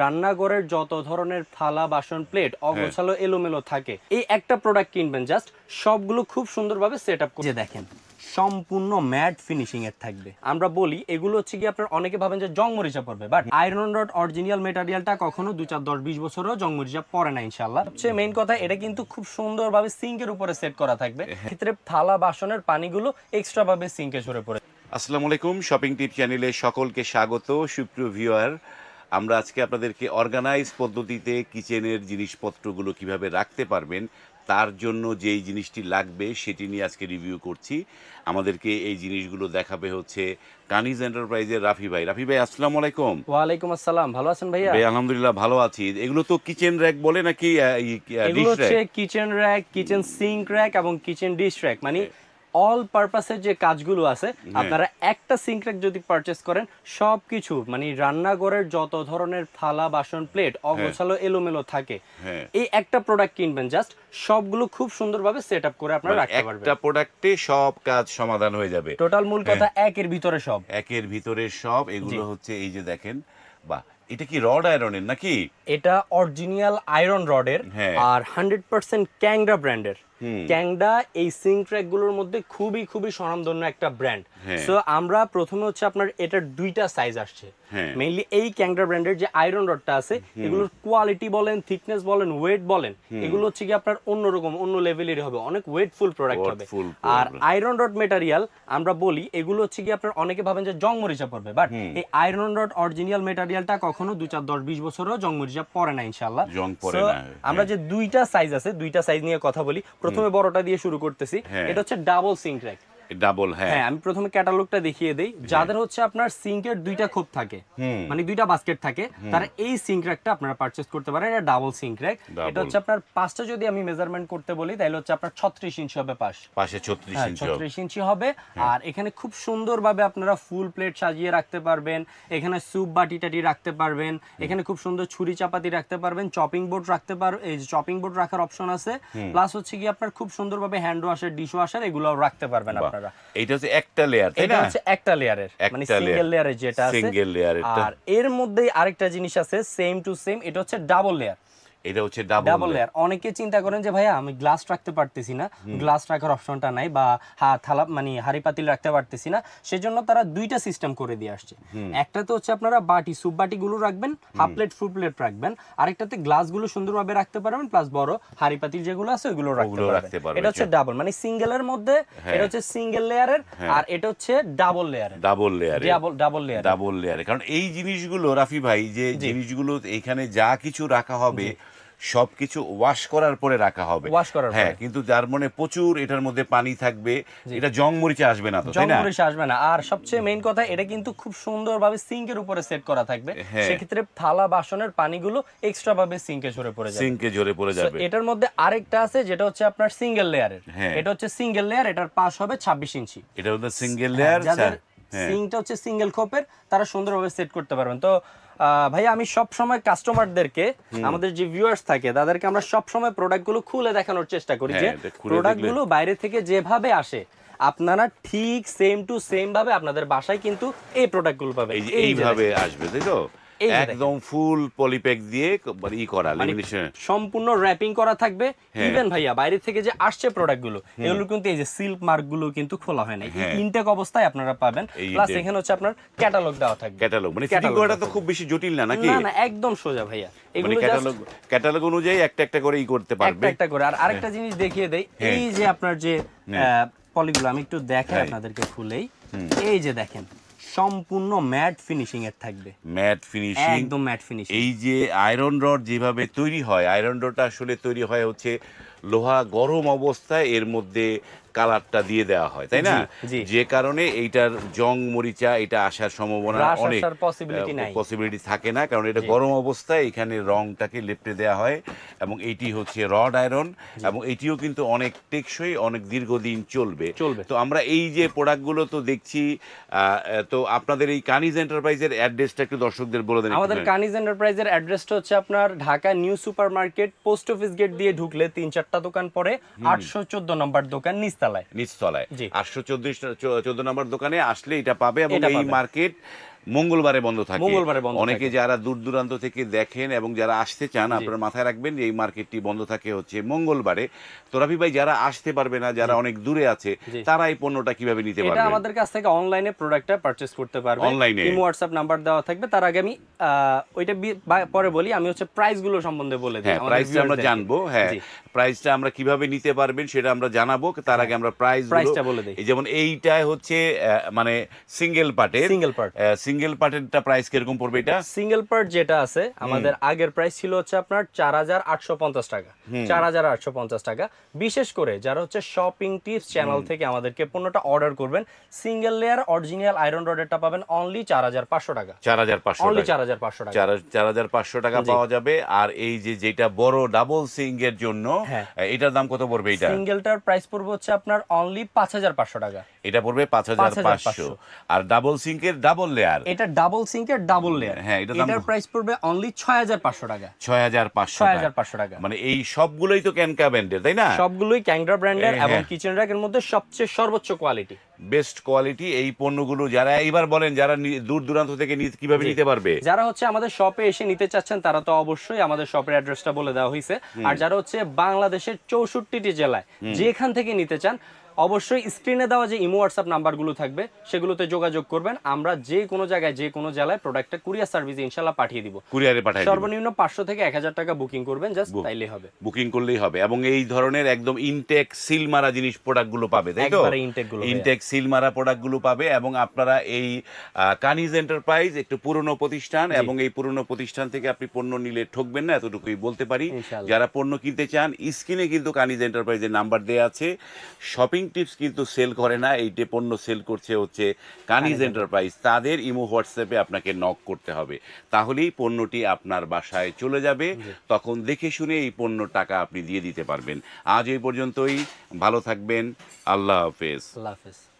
রান্নাঘরের যত ধরনের থালা বাসন প্লেট অগোছালো এলোমেলো থাকে এই একটা প্রোডাক্ট কিনবেন জাস্ট সবগুলো খুব সুন্দরভাবে সেট আপ করে দেখেন সম্পূর্ণ ম্যাট ফিনিশিং এর থাকবে। আমরা বলি এগুলো হচ্ছে কি আপনার অনেকে ভাবেন যে জং মরিচা পড়বে বাট আয়রন রড অরিজিনাল মেটারিয়ালটা কখনো দু চার দশ বিশ বছরও জং মরিচা পড়ে না ইনশাল্লাহ সবচেয়ে মেইন কথা এটা কিন্তু খুব সুন্দরভাবে সিঙ্কের উপরে সেট করা থাকবে। ক্ষেত্রে থালা বাসনের পানিগুলো এক্সট্রা ভাবে সিঙ্কে ঝরে পড়ে। আসসালামু আলাইকুম শপিং টিপ চ্যানেলে সকলকে স্বাগত সুপ্রিয় ভিউয়ার আমরা আজকে আপনাদেরকে অর্গানাইজ পদ্ধতিতে কিচেনের জিনিসপত্রগুলো কীভাবে রাখতে পারবেন তার জন্য যেই জিনিসটি লাগবে সেটি নিয়ে আজকে রিভিউ করছি। আমাদেরকে এই জিনিসগুলো দেখাবে হচ্ছে কানিজ এন্টারপ্রাইজের রাফি ভাই। রাফি ভাই আসসালামু আলাইকুম। ওয়ালাইকুম আসসালাম। ভালো আছেন ভাইয়া? ভাই আলহামদুলিল্লাহ ভালো আছি। এগুলো তো কিচেন র্যাক বলে নাকি এগুলো ডিশ হচ্ছে kitchen rack kitchen sink rack এবং কিচেন ডিশ র্যাক মানে অল পারপাসের যে কাজগুলো আছে আপনারা একটা সিঙ্ক র্যাক যদি পারচেস করেন সবকিছু মানে রান্নাঘরের যত ধরনের থালা বাসন প্লেট অগোছালো এলোমেলো থাকে হ্যাঁ। এই একটা প্রোডাক্ট কিনবেন জাস্ট সবগুলো খুব সুন্দরভাবে সেট আপ করে আপনারা রাখতে পারবেন। মানে একটা প্রোডাক্টে সব কাজ সমাধান হয়ে যাবে। টোটাল মূল কথা একের ভিতরে সব। একের ভিতরে সব এগুলো হচ্ছে এই যে দেখেন বা এটা কি রড আয়রনের নাকি? এটা অরিজিনাল আয়রন রডের হ্যাঁ। আর হান্ড্রেড পার্সেন্ট ক্যাংরা ব্র্যান্ডের। ক্যাংডা এই সিঙ্ক ট্র্যাকগুলোর মধ্যে খুবই খুবই স্বনামধন্য একটা ব্র্যান্ড। হ্যাঁ। সো আমরা প্রথমে হচ্ছে আপনার এটার দুইটা সাইজ আসছে। হ্যাঁ। মেইনলি এই ক্যাংডা ব্র্যান্ডের যে আয়রন রডটা আছে এগুলোর কোয়ালিটি বলেন থিকনেস বলেন ওয়েট বলেন এগুলো হচ্ছে কি আপনার অন্যরকম অন্য লেভেলের হবে। অনেক ওয়েটফুল প্রোডাক্ট হবে। আর আয়রন রড মেটারিয়াল আমরা বলি এগুলো হচ্ছে কি আপনার অনেকে ভাবেন যে জং মরিচা পড়বে বাট এই আয়রন রড অরিজিনাল মেটারিয়ালটা কখনো দু চার দশ বিশ বছরও জং মরিচা পড়ে না ইনশাল্লাহ আমরা হ্যাঁ। যে দুইটা সাইজ আছে দুইটা সাইজ নিয়ে কথা বলি প্রথমে বড়টা দিয়ে শুরু করতেছি। হ্যাঁ। এটা হচ্ছে ডাবল সিঙ্ক র্যাক ডাবল হ্যাঁ। হ্যাঁ আমি প্রথমে ক্যাটালগটা দেখিয়ে দেই। যাদের হচ্ছে আপনার সিঙ্কের দুইটা খোপ থাকে মানে দুইটা বাস্কেট থাকে তারা এই সিঙ্ক র্যাকটা আপনারা পারচেজ করতে পারেন। এটা ডাবল সিঙ্ক র্যাক। এটা হচ্ছে আপনার পাঁচটা যদি আমি মেজারমেন্ট করতে বলি তাহলে হচ্ছে আপনার ছত্রিশ ইঞ্চি হবে পাশ। পাশে ছত্রিশ হ্যাঁ ইঞ্চি হবে। ছত্রিশ ইঞ্চি হবে। আর এখানে খুব সুন্দরভাবে আপনারা ফুল প্লেট সাজিয়ে রাখতে পারবেন। এখানে স্যুপ বাটি টাটি রাখতে পারবেন। এখানে খুব সুন্দর ছুরি চাপাতি রাখতে পারবেন। চপিং বোর্ড রাখতে পার এই চপিং বোর্ড রাখার অপশন আছে। প্লাস হচ্ছে কি আপনার খুব সুন্দরভাবে হ্যান্ড ওয়াশার ডিশ ওয়াশার এগুলো রাখতে পারবেন বাহ। আপনারা এইটা হচ্ছে একটা লেয়ার তাই এটা না? হচ্ছে একটা লেয়ারের মানে সিঙ্গেল। লেয়ারের যেটা আছে। সিঙ্গেল layer আর এর মধ্যেই আরেকটা জিনিস আছে সেম টু সেম এটা হচ্ছে ডাবল লেয়ার এটা হচ্ছে ডাবল লেয়ার অনেকে চিন্তা করেন যে ভাইয়া আমি গ্লাস রাখতে পারতেছি না। গ্লাস রাখার অপশনটা নাই বা থালা মানে হাড়ি পাতিল রাখতে পারতেছি না। সেজন্য তারা দুইটা সিস্টেম করে দিয়ে আসছে। একটাতে হচ্ছে আপনারা বাটি সুপ রাখবেন হাফ প্লেট ফুল প্লেট রাখবেন। আরেকটাতে সুন্দরভাবে রাখতে পারবেন প্লাস বড় হাড়ি পাতিল যেগুলো আছে ওইগুলো রাখতে পারবেন। এটা হচ্ছে ডাবল মানে সিঙ্গেলের মধ্যে এটা হচ্ছে সিঙ্গেল লেয়ারের আর এটা হচ্ছে ডাবল লেয়ারের ডাবল লেয়ারে ডাবল ডাবল লেয়ার ডাবল লেয়ারে কারণ এই জিনিসগুলো রাফি ভাই যে জিনিসগুলো এখানে যা কিছু রাখা হবে সবকিছু ওয়াশ করার পরে রাখা হবে। Wash করার হ্যাঁ কিন্তু যার মানে প্রচুর এটার মধ্যে পানি থাকবে এটা জং মরিচে আসবে না তো তাই না? জঙ্গলে আসবে না। আর সবচেয়ে মেইন কথা এটা কিন্তু খুব সুন্দরভাবে সিঙ্কের উপরে সেট করা থাকবে। হ্যাঁ। সেক্ষেত্রে থালা বাসনের পানিগুলো এক্সট্রা ভাবে সিঙ্কে ঝরে পড়ে যাবে। সিঙ্কে জোরে পড়ে যাবে। এটার মধ্যে আরেকটা আছে যেটা হচ্ছে আপনার সিঙ্গেল লেয়ারের হ্যাঁ। এটা হচ্ছে সিঙ্গেল লেয়ার এটার পাশ হবে ছাব্বিশ ইঞ্চি। এটা হচ্ছে সিঙ্গেল লেয়ার হ্যাঁ সিঙ্কটা হচ্ছে সিঙ্গেল খোপের তারা সুন্দরভাবে সেট করতে পারবেন। তো আহ, ভাইয়া আমি সব সময় কাস্টমারদেরকে আমাদের যে ভিউয়ার্স থাকে তাদেরকে আমরা সব সময় প্রোডাক্টগুলো খুলে দেখানোর চেষ্টা করি যে হ্যাঁ, প্রোডাক্টগুলো বাইরে থেকে যেভাবে আসে আপনারা ঠিক সেম টু সেম ভাবে আপনাদের বাসায় কিন্তু এই প্রোডাক্টগুলো পাবেন। যে এইভাবে আসবে তাই তো। একদম ফুল পলিপ্যাক দিয়ে মানে ই করা মানে সম্পূর্ণ র্যাপিং করা থাকবে। হ্যাঁ। ইভেন ভাইয়া বাইরে থেকে যে আসছে প্রোডাক্টগুলো এগুলো কিন্তু এই যে সিল্ক মার্কগুলো কিন্তু খোলা হয় না হ্যাঁ। ইনটেক অবস্থায় আপনারা পাবেন। প্লাস এখানে হচ্ছে আপনার ক্যাটালগ দেওয়া থাকবে। ক্যাটালগ মানে ফিটিং করাটা তো খুব বেশি জটিল না নাকি? না না একদম সোজা ভাইয়া। মানে এগুলো ক্যাটালগ ক্যাটালগ অনুযায়ী একটা একটা করে ই করতে পারবে। একটা একটা করে। আর আরেকটা জিনিস দেখিয়ে দেই হ্যাঁ। এই যে আপনার যে পলিগুলো আমি একটু দেখাই হ্যাঁ। আপনাদেরকে খুলেই। এই যে দেখেন সম্পূর্ণ ম্যাট ফিনিশিং এর থাকবে। ম্যাট ফিনিশিং একদম ম্যাট ফিনিশিং এই যে আয়রন রড যেভাবে তৈরি হয় আয়রন রডটা আসলে তৈরি হয় হচ্ছে লোহা গরম অবস্থায় এর মধ্যে কালারটা দিয়ে দেওয়া হয় তাই না। যে কারণে এইটার জং মরিচা এটা আসার সম্ভাবনা অনেক। পসিবিলিটি থাকে না কারণ এটা গরম অবস্থায় এখানে রংটাকে লেপটে দেওয়া হয় এবং এইটি হচ্ছে রড আয়রন এবং এটিও কিন্তু অনেক টেকসই অনেক দীর্ঘদিন চলবে। চলবে। তো আমরা এই যে প্রোডাক্টগুলো তো দেখছি তো আপনাদের এই কানিজ এন্টারপ্রাইজের অ্যাড্রেসটা একটু দর্শকদের বলে দেন আমাদের কানিজ এন্টারপ্রাইজের অ্যাড্রেসটা হচ্ছে আপনার Dhaka new super market post office gate দিয়ে ঢুকলে তিন চারটা দোকান পরে আটশো চোদ্দ নম্বর দোকান নিচতলায়। নিচতলায়। আটশো চোদ্দ চোদ্দ নম্বর দোকানে আসলে এটা পাবে এবং এই। মার্কেট মঙ্গলবারে বন্ধ থাকে। মঙ্গলবারে বন্ধ অনেকে যারা দূর দূরান্ত থেকে দেখেন এবং যারা আসতে চান আপনারা মাথায় রাখবেন যে এই মার্কেটটি বন্ধ থাকে হচ্ছে মঙ্গলবারে। তো রাফি ভাই যারা আসতে পারবে না যারা অনেক দূরে আছে তারা এই পণ্যটা কীভাবে নিতে পারবে এটা আমাদের কাছ থেকে অনলাইনে প্রোডাক্টটা পারচেজ করতে পারবে। Online-এ? ইমো হোয়াটসঅ্যাপ নাম্বার দেওয়া থাকবে। তার আগে আমি ওইটা পরে বলি আমি হচ্ছে প্রাইসগুলো সম্বন্ধে বলে দিই। হ্যাঁ প্রাইসটা আমরা জানব হ্যাঁ। প্রাইসটা আমরা কীভাবে নিতে পারবেন সেটা আমরা জানাব। তার আগে আমরা প্রাইস প্রাইসটা বলে দিই। যেমন এইটাই হচ্ছে মানে সিঙ্গেল পার্টের Single part। সিঙ্গেল পার্টেরটা প্রাইস কীরকম পড়বে এটা? সিঙ্গেল পার্ট যেটা আছে আমাদের আগের প্রাইস ছিল হচ্ছে আপনার চার হাজার আটশো পঞ্চাশ টাকা। চার হাজার আটশো পঞ্চাশ টাকা। বিশেষ করে যারা হচ্ছে শপিং টিপস চ্যানেল থেকে আমাদেরকে পণ্যটা অর্ডার করবেন সিঙ্গেল লেয়ার অরিজিনাল আয়রন রডেরটা পাবেন অনলি চার হাজার পাঁচশো টাকা। চার হাজার পাঁচশো অনলি চার হাজার পাঁচশো টাকা। চার হাজার পাঁচশো টাকা পাওয়া যাবে। আর এই যে যেটা বড় ডাবল সিং এর জন্য হ্যাঁ। এটার দাম কত পড়বে এটা? সিঙ্গেলটার প্রাইস পড়বে হচ্ছে আপনার অনলি পাঁচ হাজার পাঁচশো টাকা। এটা পড়বে পাঁচ হাজার পাঁচশো। 5,500 আর ডাবল সিঙ্ক এর ডাবল লেয়ার এটা ডাবল সিঙ্কের ডাবল লেয়ার হ্যাঁ, এটার প্রাইস পড়বে অনলি ছয় হাজার পাঁচশো টাকা। ছয় হাজার পাঁচশো ছয় হাজার পাঁচশো টাকা। মানে এই সবগুলোই তো ক্যানকা ব্যান্ডের তাই না? সবগুলোই ক্যাংড্রা ব্র্যান্ডের এবং। কিচেন র্যাকের মধ্যে সবচেয়ে সর্বোচ্চ কোয়ালিটি বেস্ট কোয়ালিটি এই পণ্যগুলো যারা এইবার বলেন যারা দূর দূরান্ত থেকে কীভাবে নিতে পারবে? যারা হচ্ছে আমাদের শপে এসে নিতে চাচ্ছেন তারা তো অবশ্যই আমাদের শপের অ্যাড্রেসটা বলে দেওয়া হয়েছে আর যারা হচ্ছে বাংলাদেশের চৌষট্টিটি জেলায় যেখান থেকে নিতে চান অবশ্যই স্ক্রিনে দেওয়া যে ইমো হোয়াটসঅ্যাপ নাম্বারগুলো থাকবে সেগুলোতে যোগাযোগ করবেন। আমরা যে কোনো জায়গায় যে কোনো জেলায় প্রোডাক্টটা কুরিয়ার সার্ভিসে ইনশাল্লাহ পাঠিয়ে দিব। কুরিয়ারে পাঠাই সর্বনিম্ন পাঁচশো থেকে এক হাজার টাকা বুকিং করবেন জাস্ট তাইলে হবে। বুকিং করলেই হবে। এবং এই ধরনের একদম ইনটেক সিল মারা জিনিস প্রোডাক্টগুলো পাবে তাই তো? একবারে intake গুলো, ভাইয়া। ইনটেক সিল মারা প্রোডাক্টগুলো পাবে এবং আপনারা এই কানিজ এন্টারপ্রাইজ একটু পুরনো প্রতিষ্ঠান এবং এই পুরনো প্রতিষ্ঠান থেকে আপনি পণ্য নিলে ঠকবেন না এতটুকুই বলতে পারি। যারা পণ্য কিনতে চান স্ক্রিনে কিন্তু কানিজ এন্টারপ্রাইজের নাম্বার দেওয়া আছে। শপিং টিপস কিন্তু সেল করে না এইটে পণ্য সেল করছে হচ্ছে কানিজ এন্টারপ্রাইজ তাদের ইমো হোয়াটসঅ্যাপে আপনাকে নক করতে হবে। তাহলেই পণ্যটি আপনার বাসায় চলে যাবে। তখন দেখে শুনে এই পণ্য টাকা আপনি দিয়ে দিতে পারবেন। আজ এই পর্যন্তই। ভালো থাকবেন। আল্লাহ হাফেজ। আল্লাহ হাফেজ।